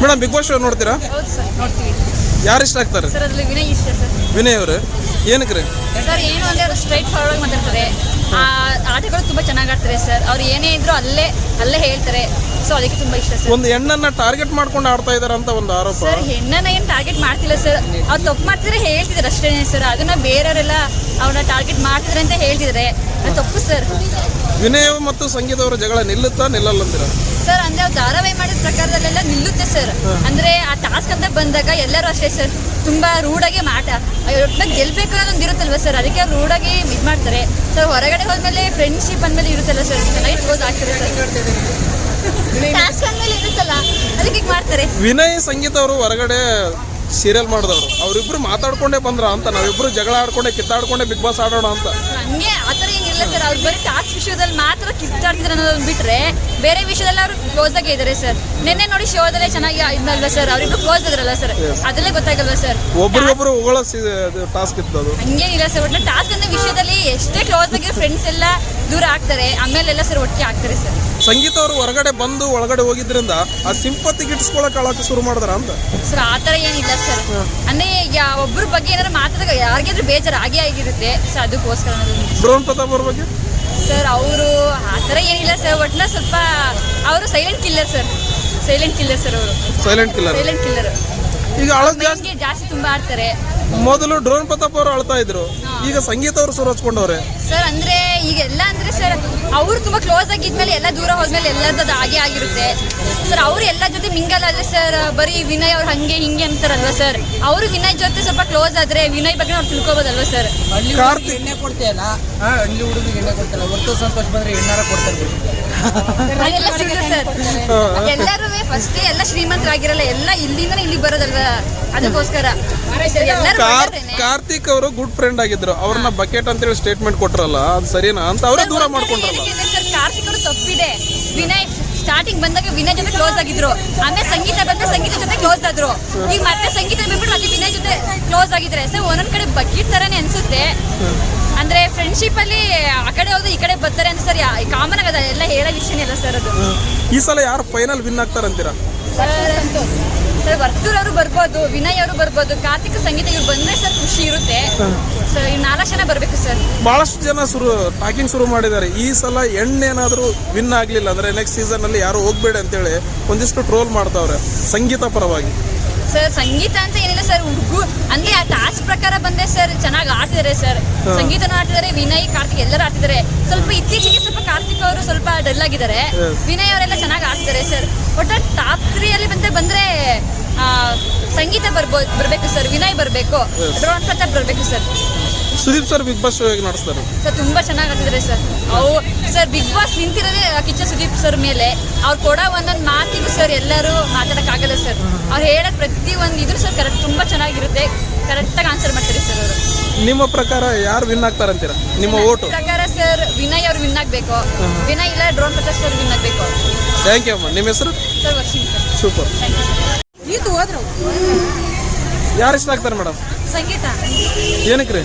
Madam big boss show ನೋಡ್ತೀರಾ? ಹೌದು sir ನೋಡ್ತೀವಿ. ಯಾರು ಇಷ್ಟ ಆಗ್ತಾರೆ? ಸರ್ ಅದ್ರಲ್ಲಿ ವಿನಯ್ ಇಷ್ಟ ಸರ್. ವಿನಯ್ ಅವರು? ಏನಕ್ಕೆ ರೀ? ಸರ್ ಏನು ಅಂದ್ರೆ ಅವರು ಸ್ಟ್ರೈಟ್ ಫಾರ್ವರ್ಡ್ ಮಾತಾಡ್ತಾರೆ. ಆ ಆಟಗಳು ತುಂಬ ಚೆನ್ನಾಗಿ ಆಡ್ತಾರೆ ಸರ್. ಅವ್ರು ಏನೇ ಇದ್ರು ಅಲ್ಲೇ ಅಲ್ಲೇ ಹೇಳ್ತಾರೆ. ಸೊ ಅದಕ್ಕೆ ತುಂಬ ಇಷ್ಟ ಸರ್. ಒಂದು ಹೆಣ್ಣನ್ನ ಟಾರ್ಗೆಟ್ ಮಾಡ್ಕೊಂಡು ಆಡ್ತಾ ಇದಾರೆ ಅಂತ ಒಂದು ಆರೋಪ. ಸರ್ ಹೆಣ್ಣನ್ನ ಏನು ಟಾರ್ಗೆಟ್ ಮಾಡ್ತಿಲ್ಲ ಸರ್. ಅವ್ರು ತಪ್ಪು ಮಾಡ್ತಿದ್ರೆ ಹೇಳ್ತಿದ್ರು ಅಷ್ಟೇ ಸರ್. ಅದನ್ನ ಬೇರೆಯವರೆಲ್ಲ ಅವ್ರನ್ನ ಟಾರ್ಗೆಟ್ ಮಾಡ್ತಿದ್ರೆ ಅಂತ ಹೇಳ್ತಿದ್ದಾರೆ ಅದು ತಪ್ಪು ಸರ್. ವಿನಯ್ ಮತ್ತು ಸಂಗೀತ ಅವರ ಜಗಳ ನಿಲ್ಲುತ್ತಾ ನಿಲ್ಲಲ್ಲ ಅಂತೀರಾ ಸರ್ ಅಂದ್ರೆ ಅವ್ರು ಧಾರಾವಾಹಿ ಮಾಡಿದ ಪ್ರಕಾರದಲ್ಲೆಲ್ಲ ನಿಲ್ಲುತ್ತೆ ಸರ್ ಅಂದ್ರೆ ಆ ಟಾಸ್ಕ್ ಅಂತ ಬಂದಾಗ ಎಲ್ಲರೂ ಅಷ್ಟೇ ಸರ್ ತುಂಬಾ ರೂಢಾಗಿ ಮಾಟ ಗೆಲ್ಬೇಕು ಅನ್ನೋದೊಂದು ಇರುತ್ತಲ್ವ ಸರ್ ಅದಕ್ಕೆ ಅವ್ರು ರೂಢಾಗಿ ಇದು ಮಾಡ್ತಾರೆ. ಸರ್ ಹೊರಗಡೆ ಹೋದ್ಮೇಲೆ ಫ್ರೆಂಡ್ಶಿಪ್ ಅಂದ್ಮೇಲೆ ಇರುತ್ತಲ್ಲ ಸರ್ ಚೆನ್ನಾಗಿ ಕ್ಲೋಸ್ ಆಗ್ತದೆ ಸರ್ ಟಾಸ್ಕ್ ಅಂದ್ಮೇಲೆ ಇರುತ್ತಲ್ಲ ಅದಕ್ಕೆ ಮಾಡ್ತಾರೆ. ವಿನಯ್ ಸಂಗೀತ ಅವರು ಹೊರಗಡೆ ಸೀರಿಯಲ್ ಮಾಡಿದವರು. ಅವರಿಬ್ರು ಮಾತಾಡ್ಕೊಂಡೇ ಬಂದ್ರ ಅಂತ ನಾವಿಬ್ರು ಜಗಳ ಆಡ್ಕೊಂಡೆ ಕಿತ್ತಾಡ್ಕೊಂಡೆ ಬಿಗ್ ಬಾಸ್ ಆಡೋಣ ಅಂತ. ಹಂಗೆ ಆ ಥರ ಏನಿಲ್ಲ ಸರ್ ಅವ್ರು ಬರೀ ಟಾಸ್ಕ್ ವಿಷಯದಲ್ಲಿ ಮಾತ್ರ ಕಿತ್ತಾಡ್ತಿದ್ರು ಅನ್ನೋದನ್ನ ಬಿಟ್ರೆ ಬೇರೆ ವಿಷಯದಲ್ಲಿ ಅವ್ರು ಕ್ಲೋಸ್ ಆಗಿ ಇದ್ದಾರೆ ಸರ್. ನಿನ್ನೆ ನೋಡಿ ಶೋದಲ್ಲೇ ಚೆನ್ನಾಗಿ ಇದ್ನಲ್ವಾ ಸರ್ ಅವ್ರಿಬ್ರು ಕ್ಲೋಸ್ ಇದ್ರಲ್ಲ ಸರ್. ಅದಲ್ಲೇ ಗೊತ್ತಾಗಲ್ವಾ ಸರ್? ಒಬ್ರಿಗೊಬ್ರು ಉಗಳ ಟಾಸ್ಕ್ ಇತ್ತು ಅದು. ಹಂಗೇನಿಲ್ಲ ಸರ್ ಒಟ್ಟು ಟಾಸ್ಕ್ ಅನ್ನೋ ವಿಷಯದಲ್ಲಿ ಎಷ್ಟೇ ಕ್ಲೋಸ್ ಆಗಿ ಫ್ರೆಂಡ್ಸ್ ಎಲ್ಲ ದೂರ ಆಗ್ತಾರೆ ಆಮೇಲೆಲ್ಲ ಸರ್ ಒಟ್ಟಿಗೆ ಆಗ್ತಾರೆ ಸರ್. ಸಂಗೀತ ಅವರು ಹೊರಗಡೆ ಬಂದು ಒಳಗಡೆ ಹೋಗಿದ್ರಿಂದ ಆ ಸಿಂಪತಿ ಗಿಟ್ಸ್ಕೊಳಕ್ ಶುರು ಮಾಡಿದ್ರ ಅಂತ. ಸರ್ ಆ ಥರ ಏನಿಲ್ಲ ಸರ್ ಅಂದ್ರೆ ಈಗ ಒಬ್ಬರ ಬಗ್ಗೆ ಏನಾದ್ರು ಮಾತಾಡಿದಾಗ ಯಾರಿಗಾದ್ರೂ ಬೇಜಾರು ಆಗೇ ಆಗಿರುತ್ತೆ. ಸರ್ ಅದಕ್ಕೋಸ್ಕರ ಡ್ರೋನ್ ಪ್ರತಾಪ್ ಅವ್ರ ಬಗ್ಗೆ? ಸರ್ ಅವರು ಆ ಥರ ಏನಿಲ್ಲ ಸರ್ ಒಟ್ನ ಸ್ವಲ್ಪ ಅವರು silent killer sir silent killer sir ಅವರು. ಸೈಲೆಂಟ್ ಕಿಲ್ಲರ್ ಸೈಲೆಂಟ್ ಕಿಲ್ಲರ್ ಈಗ ಅಳದ್ ಜಾಸ್ತಿ ಜಾಸ್ತಿ ತುಂಬಾ ಆಡ್ತಾರೆ. ಮೊದಲು ಡ್ರೋನ್ ಪ್ರತಾಪ್ ಅವರು ಅಳ್ತಾ ಇದ್ರು. ಈಗ ಸಂಗೀತ ಅವರು ಸುರು ಹಚ್ಕೊಂಡವ್ರೆ ಸರ್ ಅಂದ್ರೆ ಈಗೆಲ್ಲ ಅಂದ್ರೆ ಸರ್ ಅವರು ತುಂಬಾ ಕ್ಲೋಸ್ ಆಗಿದ್ಮೇಲೆ ಎಲ್ಲ ದೂರ ಹೋದ್ಮೇಲೆ ಎಲ್ಲದದು ಹಾಗೆ ಆಗಿರುತ್ತೆ. ಸರ್ ಅವರು ಎಲ್ಲ ಜೊತೆ ಮಿಂಗಲ್ ಆದ್ರೆ ಸರ್ ಬರೀ ವಿನಯ್ ಅವ್ರು ಹಂಗೆ ಹಿಂಗೆ ಅಂತಾರಲ್ವಾ ಸರ್? ಅವರು ವಿನಯ್ ಜೊತೆ ಸ್ವಲ್ಪ ಕ್ಲೋಸ್ ಆದ್ರೆ ವಿನಯ್ ಬಗ್ಗೆ ಅವ್ರು ತಿಳ್ಕೊಬೋದಲ್ವಾ ಸರ್? ಹಳ್ಳಿ ಕಾರ್ತಿಕ್- ಹುಡುಗಿಗೆ ಎಣ್ಣೆ ಕೊಡ್ತೀಯಲ್ಲ ಹಳ್ಳಿ ಹುಡುಗಿಗೆ ಎಣ್ಣೆ ಕೊಡ್ತಾರಲ್ಲ ಹೊತ್ತು ಸಂತೋಷ ಬಂದ್ರೆ ಎಣ್ಣಾರ ಕೊಡ್ತಾರೆ. ಸುಳ್ಳು ಸರ್. ಎಲ್ಲರೂ ಫಸ್ಟ್ ಎಲ್ಲ ಶ್ರೀಮಂತರಾಗಿರಲ್ಲ ಎಲ್ಲ ಇಲ್ಲಿಂದ ಇಲ್ಲಿಗೆ ಬರೋದಲ್ವಾ? ಅದಕ್ಕೋಸ್ಕರ. ಎಲ್ಲರೂ ಕಾರ್ತಿಕ್ ಅವರು ಗುಡ್ ಫ್ರೆಂಡ್ ಆಗಿದ್ರು. ಅವ್ರನ್ನ ಬಕೆಟ್ ಅಂತೇಳಿ ಸ್ಟೇಟ್ಮೆಂಟ್ ಕೊಟ್ರಲ್ಲ ಅದು ಸರಿನಾ ಅಂತ ಅವರೇ ದೂರ ಮಾಡ್ಕೊಂಡ್ರಲ್ಲ. ಸರ್ ಕಾರ್ತಿಕ್ ಅವರು ತಪ್ಪಿದೆ. ವಿನಯ್ ಸ್ಟಾರ್ಟಿಂಗ್ ಬಂದಾಗ ವಿನಯ್ ಜೊತೆ ಕ್ಲೋಸ್ ಆಗಿದ್ರು. ಆಮೇಲೆ ಸಂಗೀತ ಬಂದ್ರೆ ಸಂಗೀತ ಜೊತೆ ಕ್ಲೋಸ್ ಆದ್ರು. ಈಗ ಮತ್ತೆ ಸಂಗೀತ ಬಂದ್ಬಿಟ್ಟು ಮತ್ತೆ ವಿನಯ್ ಜೊತೆ ಕ್ಲೋಸ್ ಆಗಿದ್ರೆ. ಸರ್ ಒಂದೊಂದ್ ಕಡೆ ಬಗ್ಗಿಟ್ ತರನೇ ಅನ್ಸುತ್ತೆ. ಅಂದ್ರೆ ಫ್ರೆಂಡ್ಶಿಪ್ ಅಲ್ಲಿ ಆ ಕಡೆ ಹೋದ್ರೆ ಈ ಕಡೆ ಬರ್ತಾರೆ ಅಂತ ಸರ್ ಕಾಮನ್ ಆಗದ ಎಲ್ಲ ಹೇಳೋ ವಿಷಯನೇ ಇಲ್ಲ ಸರ್ ಅದು. ಈ ಸಲ ಯಾರು ಫೈನಲ್ ವಿನ್ ಆಗ್ತಾರಂತೀರಾ? ಸರ್ ವರ್ತೂರ್ ಅವರು ಬರ್ಬೋದು ವಿನಯ್ ಅವರು ಬರ್ಬೋದು ಕಾರ್ತಿಕ್ ಸಂಗೀತ ಇವ್ರು ಬಂದ್ರೆ ಸರ್ ಖುಷಿ ಇರುತ್ತೆ. ಸರ್ ಈ ನಾಲ್ಕು ಜನ ಬರ್ಬೇಕು ಸರ್. ಬಹಳಷ್ಟು ಜನ ಶುರು ಟಾಕಿಂಗ್ ಶುರು ಮಾಡಿದ್ದಾರೆ. ಈ ಸಲ ಹೆಣ್ಣೇನಾದ್ರೂ ವಿನ್ ಆಗ್ಲಿಲ್ಲ ಅಂದ್ರೆ ನೆಕ್ಸ್ಟ್ ಸೀಸನ್ ಅಲ್ಲಿ ಯಾರು ಹೋಗ್ಬೇಡಿ ಅಂತೇಳಿ ಒಂದಿಷ್ಟು ಟ್ರೋಲ್ ಮಾಡ್ತಾವ್ರೆ ಸಂಗೀತ ಪರವಾಗಿ. ಸರ್ ಸಂಗೀತ ಅಂತ ಏನಿಲ್ಲ ಸರ್ ಹುಡುಗು ಅಂದ್ರೆ ಆ ಟಾಸ್ಕ್ ಪ್ರಕಾರ ಬಂದೆ ಸರ್ ಚೆನ್ನಾಗಿ ಆಡ್ತಿದ್ದಾರೆ ಸರ್. ಸಂಗೀತನೂ ಆಡ್ತಿದ್ದಾರೆ ವಿನಯ್ ಕಾರ್ತಿಕ್ ಎಲ್ಲರೂ ಆಡ್ತಿದ್ದಾರೆ. ಸ್ವಲ್ಪ ಇತ್ತೀಚೆಗೆ ಸ್ವಲ್ಪ ಕಾರ್ತಿಕ್ ಅವರು ಸ್ವಲ್ಪ ಡಲ್ ಆಗಿದ್ದಾರೆ ವಿನಯ್ ಅವರೆಲ್ಲ ಚೆನ್ನಾಗಿ ಆಡ್ತಾರೆ ಸರ್ ಒಟ್ಟು ಟಾಪ್ ತ್ರೀ ಅಲ್ಲಿ ಬಂದ್ರೆ ಬಂದ್ರೆ ಆ, ಸಂಗೀತ ಬರ್ಬೋದು ಬರ್ಬೇಕು ಸರ್ ವಿನಯ್ ಬರ್ಬೇಕು. ಡ್ರೋನ್ ಪ್ರತಾಪ್ ಬರ್ಬೇಕು sir Sudeep sir Bigg Boss show ಹೇಗೆ ನಡೆಸ್ತಾರೆ? ಸರ್ ತುಂಬಾ ಚೆನ್ನಾಗಿ ಆಗ್ತಿದ್ರೆ ಸರ್ ಅವು ಸರ್ ಬಿಗ್ ಬಾಸ್ ನಿಂತಿರೋದೇ ಕಿಚ್ಚ ಸುದೀಪ್ ಸರ್ ಮೇಲೆ. ಅವ್ರು ಕೊಡೋ ಒಂದೊಂದು ಮಾತಿಗೂ ಸರ್ ಎಲ್ಲರೂ ಮಾತಾಡೋಕ್ಕಾಗಲ್ಲ ಸರ್ ಅವ್ರು ಹೇಳಕ್ ಪ್ರತಿ ಒಂದು ಇದ್ರು ಸರ್ ಕರೆಕ್ಟ್ ತುಂಬಾ ಚೆನ್ನಾಗಿರುತ್ತೆ. ಕರೆಕ್ಟಾಗಿ ಆನ್ಸರ್ ಮಾಡ್ತಾರೆ ಸರ್ ಅವರು. ನಿಮ್ಮ ಪ್ರಕಾರ ಯಾರು ವಿನ್ ಆಗ್ತಾರಂತೀರಾ? ನಿಮ್ಮ ಓಟು? ಪ್ರಕಾರ ಸರ್ ವಿನಯ್ ಅವ್ರು ವಿನ್ ಆಗಬೇಕು. ವಿನಯ್ ಇಲ್ಲ ಡ್ರೋನ್ ಪ್ರಕಾಶ್ ಅವ್ರು ವಿನ್ ಆಗಬೇಕು. ಥ್ಯಾಂಕ್ ಯು ಅಮ್ಮ. ನಿಮ್ಮ ಹೆಸರು? Sir ವರ್ಷಿಂಗ್ sir. ಸೂಪರ್ ಇದು ಹೋದ್ರು. ಯಾರು ಇಷ್ಟ ಆಗ್ತಾರೆ ಮೇಡಮ್ ಸಂಗೀತ. ಏನಕ್ಕೆ ರೀ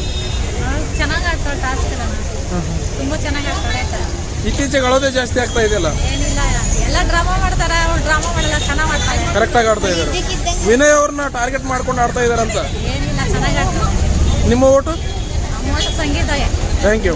ಚೆನ್ನಾಗಿ ಆಡ್ತಾಳೆ ಟಾಸ್ಕ್ ತುಂಬ ಚೆನ್ನಾಗಿ ಆಡ್ತಾಳೆ ಇತ್ತೀಚೆಗೆ ಅಳೋದೇ ಜಾಸ್ತಿ ಆಗ್ತಾ ಇದೆಯಲ್ಲ? ಏನಿಲ್ಲ ಎಲ್ಲ ಡ್ರಾಮಾ ಮಾಡ್ತಾರೆ ಅವ್ರು ಡ್ರಾಮಾ ಮಾಡಲ್ಲ ಚೆನ್ನಾಗಿ ಆಡ್ತಾರೆ ಕರೆಕ್ಟಾಗಿ ಆಡ್ತಾ ಇದ್ದಾರೆ. ವಿನಯ್ ಅವ್ರನ್ನ ಟಾರ್ಗೆಟ್ ಮಾಡ್ಕೊಂಡು ಆಡ್ತಾ ಇದಾರಂತ ಏನಿಲ್ಲ ಚೆನ್ನಾಗಿ ಆಡ್ತಾರೆ ನಿಮ್ಮ ಓಟು? Sangeetha thank you